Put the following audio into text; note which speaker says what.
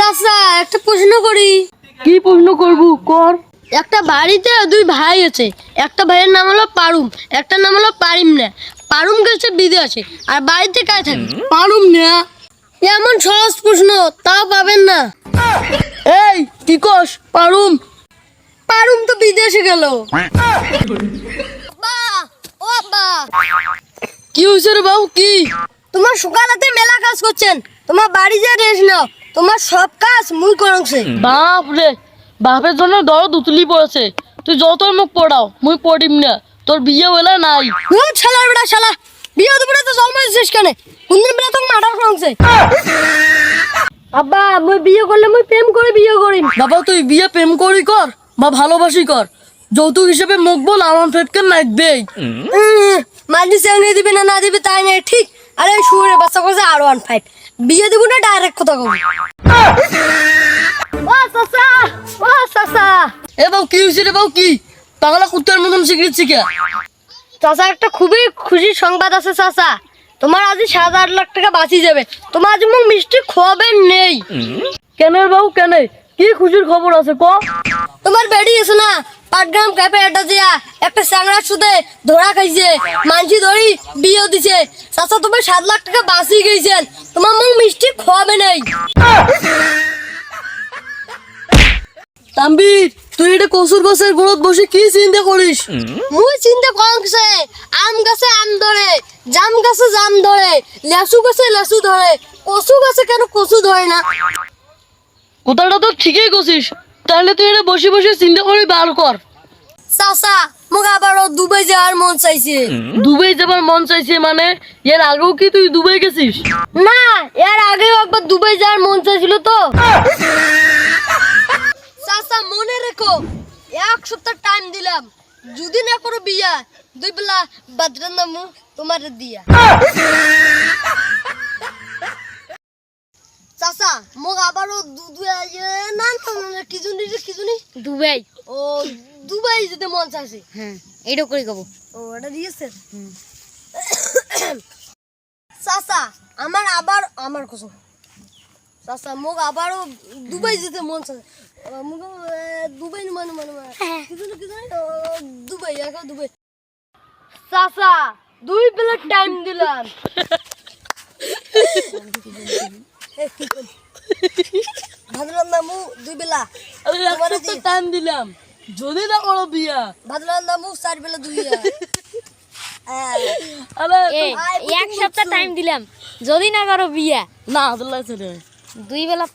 Speaker 1: চাচা একটা প্রশ্ন করি।
Speaker 2: কি প্রশ্ন করব? কর।
Speaker 1: একটা বাড়িতে দুই ভাই আছে। একটা ভাইয়ের নাম হলো পারুম একটা নাম হলো পারিম না পারুম গেছে বিদেশে। আর বাড়িতে কাজ থাকে?
Speaker 2: পারুম না
Speaker 1: এমন সহজ প্রশ্ন তাও পাবেন না।
Speaker 2: এই কি পারুম।
Speaker 1: পারুম তো বিদেশে গেল। বা ও বা
Speaker 2: কি হয়েছে রে বাবু? কি?
Speaker 1: তোমার সকালাতে মেলা কাজ করছেন। তোমার বাড়ি যে রেস্ট নাও। তোমার সব কাজ মুই করছে।
Speaker 2: বাপ রে বাপের জন্য দরদ উতলি পড়েছে। তুই যত মুখ পড়াও মুই পড়িম না। তোর বিয়ে হলে নাই।
Speaker 1: বেটা শালা। বিয়ে দুপুরে তো কেন? কোনদিন বেলা তোকে মার্ডার করছে? আব্বা মুই বিয়ে করলে মুই প্রেম করে বিয়ে করিম।
Speaker 2: বাবা তুই বিয়ে প্রেম করি কর বা ভালোবাসি কর। যৌতুক হিসেবে মুখ বল আমার ফেটকে নাচবেই
Speaker 1: মাঝে সঙ্গে দিবে না না দিবে তাই না ঠিক। আরে শুয়ে বাচ্চা আর ওয়ান ফাইভ বিয়ে দিব না ডাইরেক্ট কথা কব। ও চাচা ও চাচা।
Speaker 2: এ বাবু কি হয়েছে রে বাবু কি? পাগলা কুত্তার মতন শিখেছি শিখে
Speaker 1: চাচা একটা খুবই খুশির সংবাদ আছে চাচা। তোমার আজ সাত আট লাখ টাকা বাঁচি যাবে। তোমার আজ মুখ মিষ্টি খোয়াবেন নেই।
Speaker 2: কেন রে বাবু কেন? কি খুশির খবর আছে ক?
Speaker 1: তোমার বেড়ি এসো না? পাটগ্রাম ক্যাফে আড্ডা দিয়া একটা স্যাংরার সুদে ধরা খাইছে। মানসি ধরি বিয়ে দিছে। চাচা তোমার সাত লাখ টাকা বাঁচি গেছেন তোমার মুখ মিষ্টি খোয়াবে নেই।
Speaker 2: তাম্বির তুই এটা কসুর গাছের গোড়ত বসে কি চিন্তা করিস?
Speaker 1: মুই চিন্তা করছে আম গাছে আম ধরে জাম গাছে জাম ধরে লেসু গাছে লেসু ধরে কচু গাছে কেন কচু ধরে না?
Speaker 2: কথাটা তো ঠিকই করছিস তাহলে তুই এটা বসে বসে চিন্তা করে বার কর।
Speaker 1: চাচা মোক আবারও দুবাই যাওয়ার মন চাইছে।
Speaker 2: দুবাই যাবার মন চাইছে মানে এর আগেও কি তুই দুবাই গেছিস?
Speaker 1: না এর আগেও একবার দুবাই যাওয়ার মন চাইছিল তো। চাচা মনে রেখো এক সপ্তাহ টাইম দিলাম। যদি না করো বিয়া দুই বেলা বাদরান নামু তোমার দিয়া চাচা মোক আবারও দু- দু- এ, না না কি জুনি কি জুনি
Speaker 3: দুবাই।
Speaker 1: ও দুবাই যেতে মন চাইছে।
Speaker 3: হ্যাঁ এইটা করে কব।
Speaker 1: ও এটা দিয়েছে? চাচা আমার আবার আমার কসম চাচা মোক আবারও দুবাই যেতে মন আহ, মোক দুবাই মানে মানে মানে কি জানি কি জানি দুবাই একা দুবাই। চাচা দুই প্লেট টাইম দিলাম। দুই বেলা।
Speaker 2: আমি
Speaker 1: দি-
Speaker 2: টাইম দিলাম। যদি না করো বিয়া।
Speaker 1: ভাদরান নামু চার বেলা দুই হ্যাঁ।
Speaker 2: আরে
Speaker 3: এ এক সপ্তাহ টাইম দিলাম। যদি না করো বিয়া।
Speaker 2: না
Speaker 3: দুই বেলা